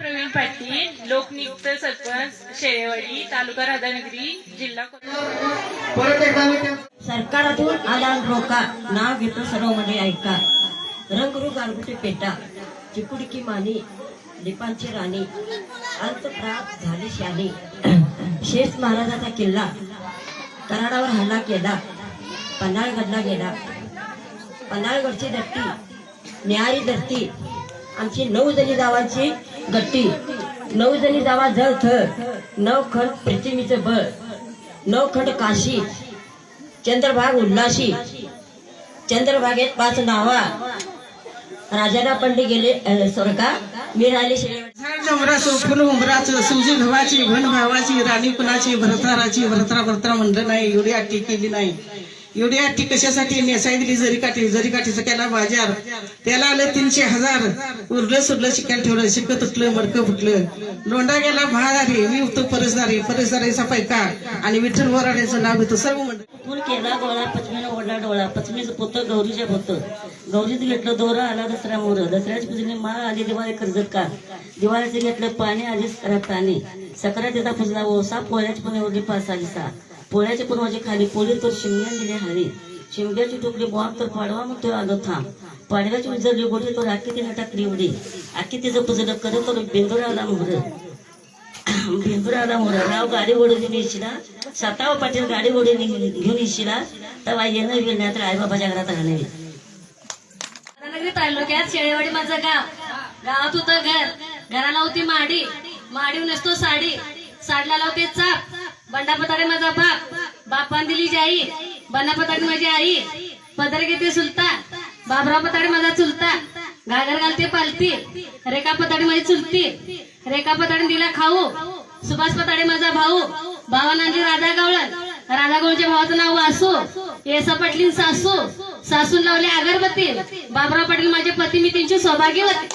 प्रवीण पाटील लोकनियुक्त सरपंच शेळेवाडी तालुका राधानगरी जिल्हा कोल्हापूर. परत एकदा मी त्या- सरकारातून आला रोका नाव घेतो सर्वमध्ये ऐका. रंगरू गारगुटी पेटा चिकुडकी मानी लिपांची राणी अंत प्राप्त झाली शाली शेष महाराजाचा किल्ला कराडावर हल्ला केला पन्हाळगडला गेला. पन्हाळगडची दट्टी न्यारी धरती आमची नऊ जणी जावांची गट्टी. नऊ जणी जावा जळ थर नऊ खंड पृथ्वीचं बळ. नऊ खंड काशी. चंद्रभाग उल्हाशी. चंद्रभागेत पाच नावा. राजाला पंडित गेले स्वर्गा. मी राहिले शेळेवाडी फुल सुजी भण भावाची राणी कुणाची भरताराची भरतरा भरतरा म्हणलं नाही एवढी अट्टी केली नाही. एवढी अट्टी कशासाठी? नेसाई दिली जरी काठी जरी काठीचं केला बाजार. त्याला आलं तीनशे हजार. उरलं सुरलं शिकायला ठेवलं शिकत तुटलं मडकं फुटलं. लोंढा गेला महादारी मी होतो परसदारी. परसदारीचा पैका. आणि विठ्ठल वराड्याचं नाव घेतो सर्व म्हणतो केला गोळा पचमीनं ओढला डोळा. पचमीचं पोतं गौरीच्या पोतं. गौरीचं घेतलं दोरा आला दसरा मोर. दसऱ्याच्या पूजने माळ आली दिवाळी कर्जत का? दिवाळीचं घेतलं पाणी आलीच करा पाणी. तिथं पुजला ओसा पोळ्याची पण एवढी पाच आली सा पोळ्याच्या पण खाली पोळी तर शिमग्या दिली हरी शिमग्याची टोपली बॉम्ब तर पाडवा मग तो आलो थांब पाडव्याची उजरली गोठी तर राखी तिला टाकली उडी आखी तिचं पुजलं करत तर बेंदुराला आला मोहर भिंपुराला मोरा राव गाडी ओढून येशिला साताव पाटील गाडी ओढून घेऊन येशीला तेव्हा येणं गेलं नाही तर आईबाबाच्या घरात राहणे राधानगरी तालुक्यात शेळेवाडी माझं गाव गावात होतं घर. घराला होती माडी. माडी नसतो साडी. साडला लावते चाप बंडा पताडे माझा बाप बापान दिली जाई. बंडा पताडे माझी आई पदर घेते सुलतान. बाबराव पताडे माझा चुलता. घागर घालते पालती. रेखा पताडे माझी चुलती. रेखा पताडे दिला खाऊ. सुभाष पताडे माझा भाऊ. भावानांची राधा गावळण. राधा गावळच्या भावाचं नाव वासू. येसा पाटलीन सासू. सासून लावले अगरबत्ती. बाबराव पाटील माझे पती. मी त्यांची सौभाग्यवती.